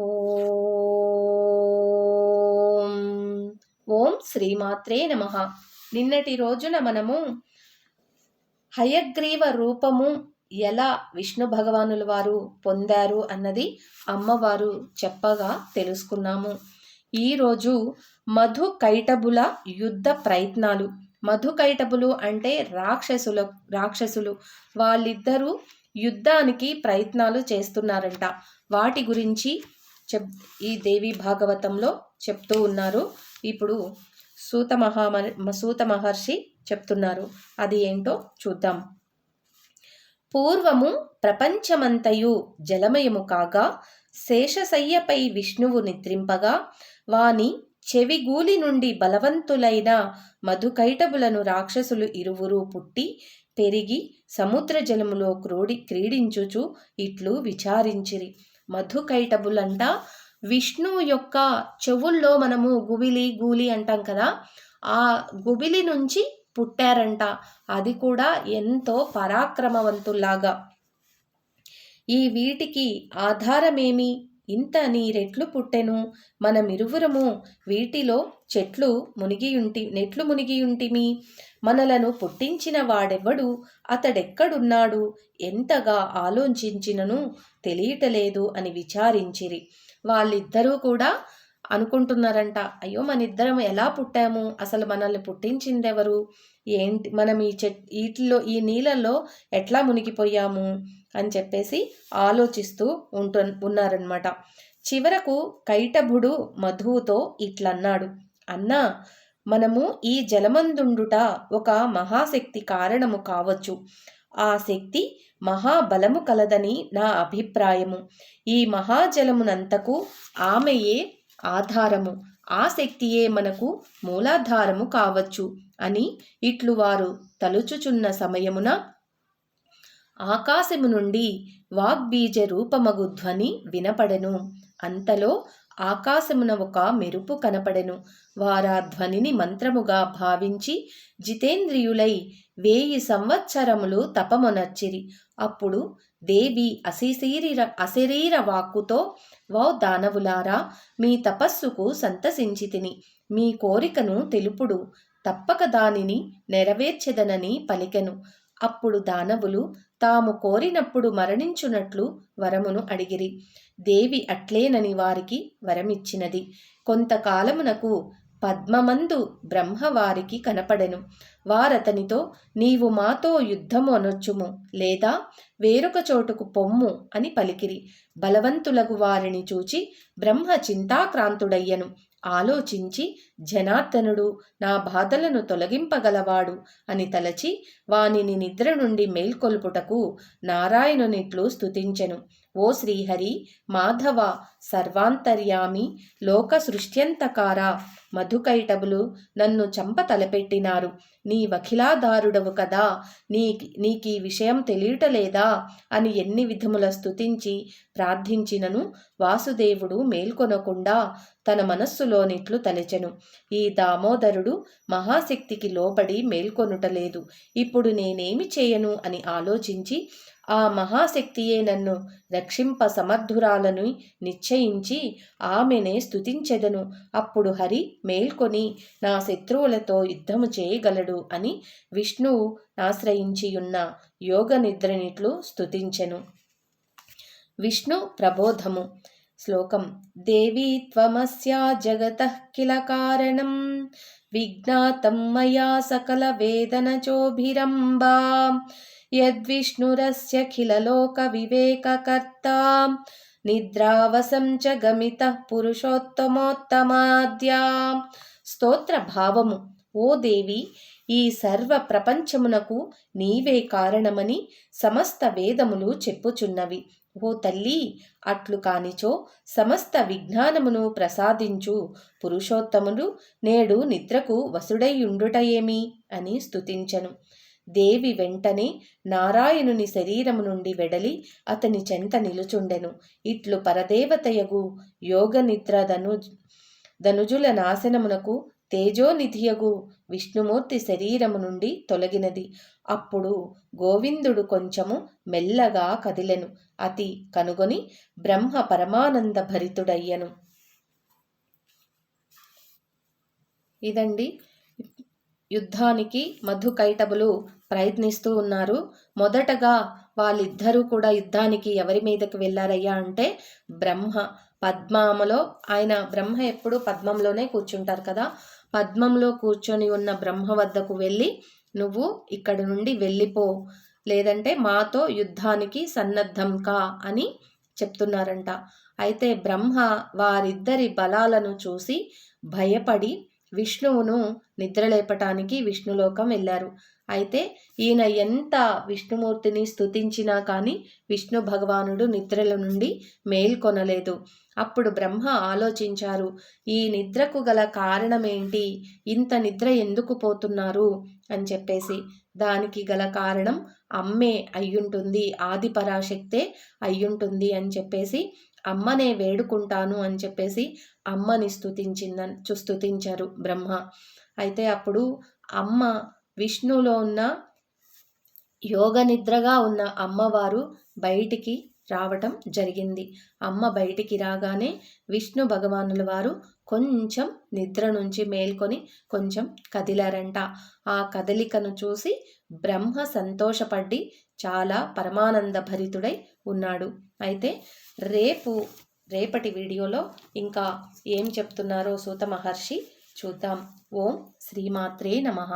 ఓం ఓం శ్రీమాత్రే నమ. నిన్నటి రోజున మనము హయగ్రీవ రూపము ఎలా విష్ణు భగవానుల వారు పొందారు అన్నది అమ్మవారు చెప్పగా తెలుసుకున్నాము. ఈరోజు మధు కైటబుల యుద్ధ ప్రయత్నాలు. మధు కైటబులు అంటే రాక్షసుల రాక్షసులు. వాళ్ళిద్దరూ యుద్ధానికి ప్రయత్నాలు చేస్తున్నారంట. వాటి గురించి చెప్ ఈ దేవి భాగవతంలో చెప్తూ ఉన్నారు. ఇప్పుడు సూత మహామ సూత మహర్షి చెప్తున్నారు. అది ఏంటో చూద్దాం. పూర్వము ప్రపంచమంతయు జలమయము కాగా శేషశయ్యపై విష్ణువు నిద్రింపగా వాని చెవిగూలి నుండి బలవంతులైన మధుకైటబులను రాక్షసులు ఇరువురు పుట్టి పెరిగి సముద్ర జలములో క్రోడి క్రీడించుచు ఇట్లు విచారించిరి. మధుకైటబులంట. విష్ణువు యొక్క చెవుల్లో మనము గుబిలి గూలి అంటాం కదా ఆ గుబిలి నుంచి పుట్టారంట. అది కూడా ఎంతో పరాక్రమవంతుల్లాగా. ఈ వీటికి ఆధారమేమి? ఇంత నీ రెట్లు పుట్టెను. మనమిరువురము వీటిలో చెట్లు మునిగియుంటి నెట్లు మునిగియుంటిమి. మనలను పుట్టించిన వాడెవ్వడు? అతడెక్కడున్నాడు? ఎంతగా ఆలోచించినను తెలియటలేదు అని విచారించిరి. వాళ్ళిద్దరూ కూడా అనుకుంటున్నారంట. అయ్యో మన ఇద్దరం ఎలా పుట్టాము? అసలు మనల్ని పుట్టించిందెవరు? ఏంటి మనం ఈ చెట్ వీటిలో ఈ నీళ్ళల్లో ఎట్లా మునిగిపోయాము? అని చెప్పేసి ఆలోచిస్తూ ఉంటు ఉన్నారనమాట చివరకు కైటభుడు మధువుతో ఇట్లన్నాడు. అన్నా మనము ఈ జలమందుండుట ఒక మహాశక్తి కారణము కావచ్చు. ఆ శక్తి మహాబలము కలదని నా అభిప్రాయము. ఈ మహాజలమునంతకు ఆమెయే ఆధారము. ఆ శక్తియే మనకు మూలాధారము కావచ్చు అని ఇట్లు వారు తలుచుచున్న సమయమున ఆకాశము నుండి వాగ్బీజ రూపమగు ధ్వని వినపడెను. అంతలో ఆకాశమున ఒక మెరుపు కనపడెను. వారా ధ్వనిని మంత్రముగా భావించి జితేంద్రియులై వేయి సంవత్సరములు తపమునర్చిరి అప్పుడు దేవి అశిశరీర అశరీర వాక్కుతో వో దానవులారా మీ తపస్సుకు సంతసించితిని. మీ కోరికను తెలుపుడు. తప్పక దానిని నెరవేర్చెదనని పలికెను. అప్పుడు దానవులు తాము కోరినప్పుడు మరణించునట్లు వరమును అడిగిరి. దేవి అట్లేనని వారికి వరమిచ్చినది. కొంతకాలమునకు పద్మమందు బ్రహ్మవారికి కనపడెను. వారతనితో నీవు మాతో యుద్ధము అనొచ్చుము లేదా వేరొక చోటుకు పొమ్ము అని పలికిరి. బలవంతులకు వారిని చూచి బ్రహ్మ చింతాక్రాంతుడయ్యను. ఆలోచించి జనార్దనుడు నా బాధలను తొలగింపగలవాడు అని తలచి వానిని నిద్ర నుండి మేల్కొల్పుటకు నారాయణునిట్లు స్తుతించెను. ఓ శ్రీహరి మాధవ సర్వాంతర్యామి లోక సృష్ట్యంతకార మధుకైటబులు నన్ను చంప తలపెట్టినారు. నీ వఖిలాదారుడవు కదా నీ నీకీ విషయం తెలియటలేదా అని ఎన్ని విధముల స్తుతించి ప్రార్థించినను వాసుదేవుడు మేల్కొనకుండా తన మనస్సులోనిట్లు తలచెను. ఈ దామోదరుడు మహాశక్తికి లోబడి మేల్కొనుటలేదు. ఇప్పుడు నేనేమి చేయను అని ఆలోచించి ఆ మహాశక్తియే నన్ను రక్షింప సమర్థురాలను నిశ్చయించి ఆమెనే స్థుతించెదను అప్పుడు హరి మేల్కొని నా శత్రువులతో యుద్ధము చేయగలడు అని విష్ణువు ఆశ్రయించియున్న యోగ నిద్రనిట్లు స్థుతించెను విష్ణు ప్రబోధము. శ్లోకం. దేవీ త్వమస్యా జగత కిల కారణం. విజ్ఞాతం మయా సకల వేదనచోభిరంబా यद्विष्णुरस्यखिललोकविवेककर्ता నిద్రావసం చ గమిత పురుషోత్తమోత్తమాద్యా స్తోత్ర భావము ఓ దేవి ఈ సర్వ ప్రపంచమునకు నీవే కారణమని సమస్త వేదములు చెప్పుచున్నవి ఓ తల్లి అట్లు కానిచో సమస్త విజ్ఞానమును ప్రసాదించు. పురుషోత్తముడు నేడు నిద్రకు వసుడైయుండుటయేమి? అని స్తుతించను. దేవి వెంటనే నారాయణుని శరీరము నుండి వెడలి అతని చెంత నిలుచుండెను. ఇట్లు పరదేవతయగు యోగ నిద్ర ధను ధనుజుల నాశనమునకు తేజోనిధియగు విష్ణుమూర్తి శరీరము నుండి తొలగినది. అప్పుడు గోవిందుడు కొంచెము మెల్లగా కదిలెను. అతి కనుగొని బ్రహ్మ పరమానంద భరితుడయ్యను. ఇదండి. యుద్ధానికి మధుకైటబులు ప్రయత్నిస్తూ ఉన్నారు. మొదటగా వాళ్ళిద్దరూ కూడా యుద్ధానికి ఎవరి మీదకి వెళ్ళారయ్యా అంటే బ్రహ్మ. పద్మామలో ఆయన బ్రహ్మ ఎప్పుడు పద్మంలోనే కూర్చుంటారు కదా. పద్మంలో కూర్చొని ఉన్న బ్రహ్మ వద్దకు వెళ్ళి నువ్వు ఇక్కడ నుండి వెళ్ళిపో లేదంటే మాతో యుద్ధానికి సన్నద్ధం కా అని చెప్తున్నారంట. అయితే బ్రహ్మ వారిద్దరి బలాలను చూసి భయపడి విష్ణువును నిద్రలేపటానికి విష్ణులోకం వెళ్ళారు. అయితే ఈయన ఎంత విష్ణుమూర్తిని స్తుతించినా కానీ విష్ణు భగవానుడు నిద్రల నుండి మేల్కొనలేదు. అప్పుడు బ్రహ్మ ఆలోచించారు ఈ నిద్రకు గల కారణమేంటి? ఇంత నిద్ర ఎందుకు పోతున్నారు? అని చెప్పేసి. దానికి గల కారణం అమ్మే అయ్యుంటుంది ఆది పరాశక్తే అయ్యుంటుంది అని చెప్పేసి అమ్మనే వేడుకుంటాను అని చెప్పేసి అమ్మని స్తుతించింద స్థుతించారు బ్రహ్మ. అయితే అప్పుడు అమ్మ విష్ణులో ఉన్న యోగ నిద్రగా ఉన్న అమ్మవారు బయటికి రావటం జరిగింది. అమ్మ బయటికి రాగానే విష్ణు భగవానుల వారు కొంచెం నిద్ర నుంచి మేల్కొని కొంచెం కదిలారంట. ఆ కదలికను చూసి బ్రహ్మ సంతోషపడి చాలా పరమానంద భరితుడై ఉన్నాడు. అయితే రేపు రేపటి వీడియోలో ఇంకా ఏం చెప్తున్నారో సూత మహర్షి చూద్దాం. ఓం శ్రీమాత్రే నమః.